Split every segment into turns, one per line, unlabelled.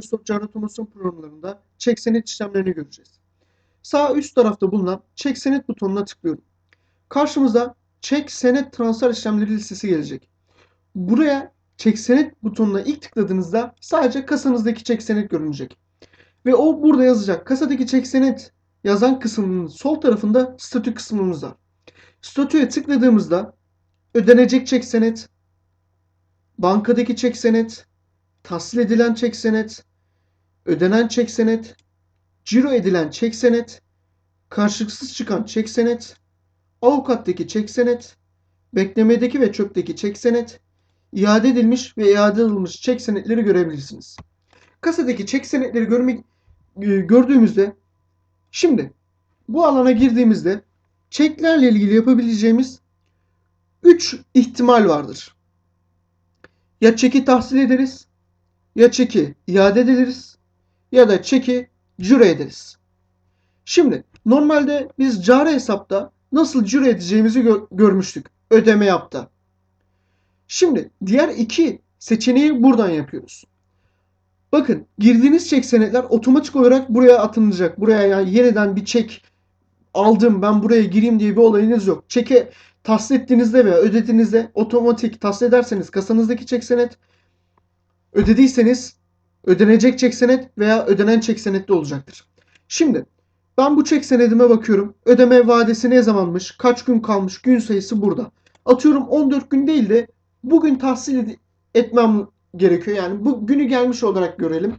Stop Cari Otomasyon programlarında çek senet işlemlerini göreceğiz. Sağ üst tarafta bulunan çek senet butonuna tıklıyorum. Karşımıza çek senet transfer işlemleri listesi gelecek. Buraya çek senet butonuna ilk tıkladığınızda sadece kasanızdaki çek senet görünecek. Ve o burada yazacak. Kasadaki çek senet yazan kısmının sol tarafında statü kısmımız var. Statüye tıkladığımızda ödenecek çek senet, bankadaki çek senet, tahsil edilen çek senet, ödenen çek senet, ciro edilen çek senet, karşılıksız çıkan çek senet, avukattaki çek senet, beklemedeki ve çöpteki çek senet, iade edilmiş ve iade edilmiş çek senetleri görebilirsiniz. Kasadaki çek senetleri görmek e, gördüğümüzde şimdi bu alana girdiğimizde çeklerle ilgili yapabileceğimiz 3 ihtimal vardır. Ya çeki tahsil ederiz, ya çeki iade ederiz ya da çeki cüre ederiz. Şimdi normalde biz cari hesapta nasıl cüre edeceğimizi gö- görmüştük ödeme yapta. Şimdi diğer iki seçeneği buradan yapıyoruz. Bakın girdiğiniz çek senetler otomatik olarak buraya atılacak. Buraya yani yeniden bir çek aldım ben buraya gireyim diye bir olayınız yok. Çeke tahsil ettiğinizde veya ödediğinizde otomatik tahsil ederseniz kasanızdaki çek senet ödediyseniz ödenecek çek senet veya ödenen çek senetli olacaktır. Şimdi ben bu çek senedime bakıyorum. Ödeme vadesi ne zamanmış? Kaç gün kalmış? Gün sayısı burada. Atıyorum 14 gün değil de bugün tahsil etmem gerekiyor. Yani bu günü gelmiş olarak görelim.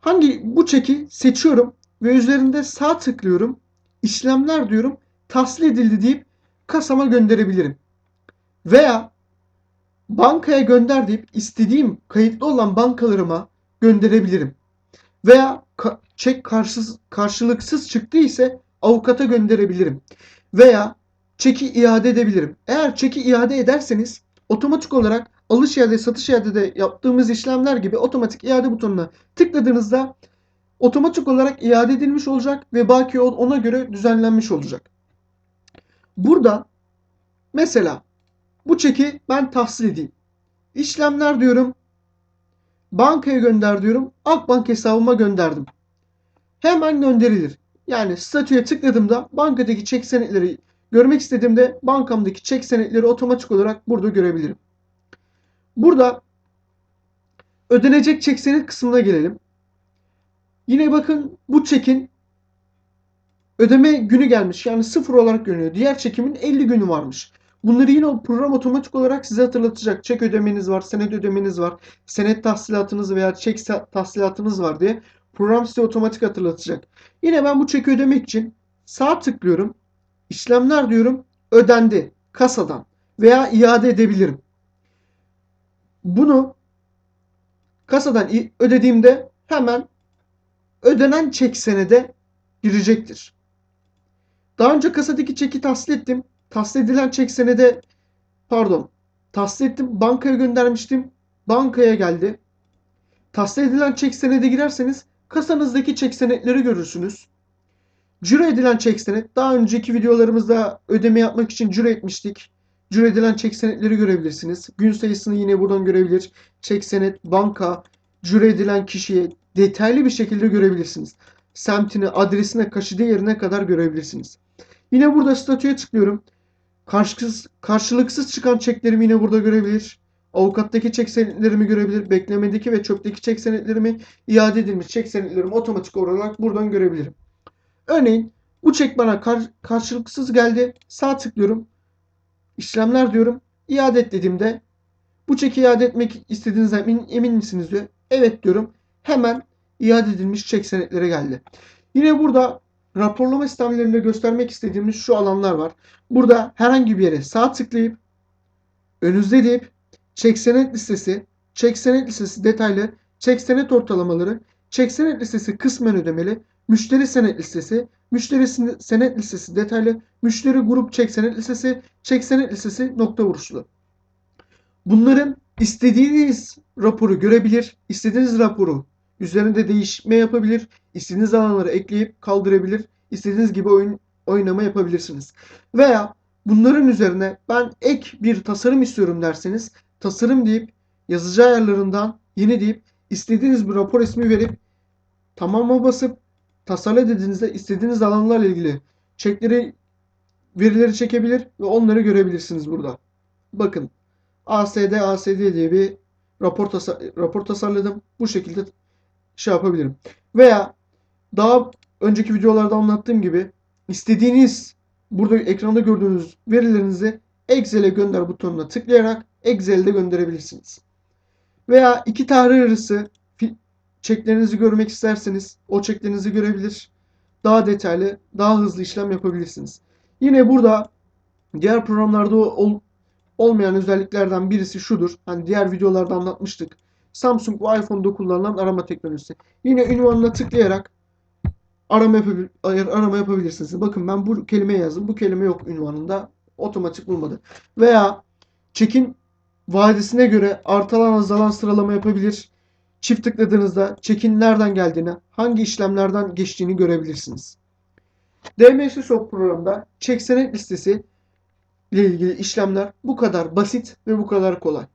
Hangi bu çeki seçiyorum ve üzerinde sağ tıklıyorum. İşlemler diyorum. Tahsil edildi deyip kasama gönderebilirim. Veya bankaya gönder deyip istediğim kayıtlı olan bankalarıma gönderebilirim. Veya ka- çek karşısız, karşılıksız çıktı ise avukata gönderebilirim. Veya çeki iade edebilirim. Eğer çeki iade ederseniz otomatik olarak alış iade satış iade de yaptığımız işlemler gibi otomatik iade butonuna tıkladığınızda otomatik olarak iade edilmiş olacak ve baki ona göre düzenlenmiş olacak. Burada mesela bu çeki ben tahsil edeyim. İşlemler diyorum. Bankaya gönder diyorum. Akbank hesabıma gönderdim. Hemen gönderilir. Yani statüye tıkladığımda bankadaki çek senetleri görmek istediğimde bankamdaki çek senetleri otomatik olarak burada görebilirim. Burada ödenecek çek senet kısmına gelelim. Yine bakın bu çekin ödeme günü gelmiş. Yani sıfır olarak görünüyor. Diğer çekimin 50 günü varmış. Bunları yine o program otomatik olarak size hatırlatacak. Çek ödemeniz var, senet ödemeniz var, senet tahsilatınız veya çek tahsilatınız var diye program size otomatik hatırlatacak. Yine ben bu çeki ödemek için sağ tıklıyorum. İşlemler diyorum. Ödendi kasadan veya iade edebilirim. Bunu kasadan ödediğimde hemen ödenen çek senede girecektir. Daha önce kasadaki çeki tahsil ettim. Tahsil edilen çek senede pardon tahsil ettim bankaya göndermiştim. Bankaya geldi. Tahsil edilen çek senede girerseniz kasanızdaki çek senetleri görürsünüz. Cüre edilen çek senet daha önceki videolarımızda ödeme yapmak için cüre etmiştik. Cüre edilen çek senetleri görebilirsiniz. Gün sayısını yine buradan görebilir. Çek senet, banka, cüre edilen kişiye detaylı bir şekilde görebilirsiniz. Semtini, adresine, kaşıdığı yerine kadar görebilirsiniz. Yine burada statüye tıklıyorum. Karşılıksız, karşılıksız çıkan çeklerimi yine burada görebilir. Avukattaki çek senetlerimi görebilir. Beklemedeki ve çöpteki çek senetlerimi, iade edilmiş çek senetlerimi otomatik olarak buradan görebilirim. Örneğin bu çek bana kar- karşılıksız geldi. Sağ tıklıyorum. İşlemler diyorum. İade et dediğimde bu çeki iade etmek istediğinizden emin, emin misiniz diyor. Evet diyorum. Hemen iade edilmiş çek senetlere geldi. Yine burada raporlama sistemlerinde göstermek istediğimiz şu alanlar var. Burada herhangi bir yere sağ tıklayıp önünüzde deyip çek senet listesi, çek senet listesi detaylı, çek senet ortalamaları, çek senet listesi kısmen ödemeli, müşteri senet listesi, müşteri senet listesi detaylı, müşteri grup çek senet listesi, çek senet listesi nokta vuruşlu. Bunların istediğiniz raporu görebilir, istediğiniz raporu üzerinde değişme yapabilir, istediğiniz alanları ekleyip kaldırabilir, istediğiniz gibi oyun oynama yapabilirsiniz. Veya bunların üzerine ben ek bir tasarım istiyorum derseniz tasarım deyip yazıcı ayarlarından yeni deyip istediğiniz bir rapor ismi verip tamama basıp tasarla dediğinizde istediğiniz alanlarla ilgili çekleri verileri çekebilir ve onları görebilirsiniz burada. Bakın ASD ASD diye bir rapor, tasa- rapor tasarladım. Bu şekilde şey yapabilirim. Veya daha önceki videolarda anlattığım gibi istediğiniz burada ekranda gördüğünüz verilerinizi Excel'e gönder butonuna tıklayarak Excel'de gönderebilirsiniz. Veya iki tarih arası çeklerinizi görmek isterseniz o çeklerinizi görebilir. Daha detaylı, daha hızlı işlem yapabilirsiniz. Yine burada diğer programlarda ol- olmayan özelliklerden birisi şudur. Hani diğer videolarda anlatmıştık. Samsung ve iPhone'da kullanılan arama teknolojisi. Yine ünvanına tıklayarak arama, yapabil- arama yapabilirsiniz. Bakın ben bu kelimeyi yazdım. Bu kelime yok ünvanında. Otomatik bulmadı. Veya çekin vadesine göre artalan azalan sıralama yapabilir. Çift tıkladığınızda çekin nereden geldiğini, hangi işlemlerden geçtiğini görebilirsiniz. DMS Shop programında çek senet listesi ile ilgili işlemler bu kadar basit ve bu kadar kolay.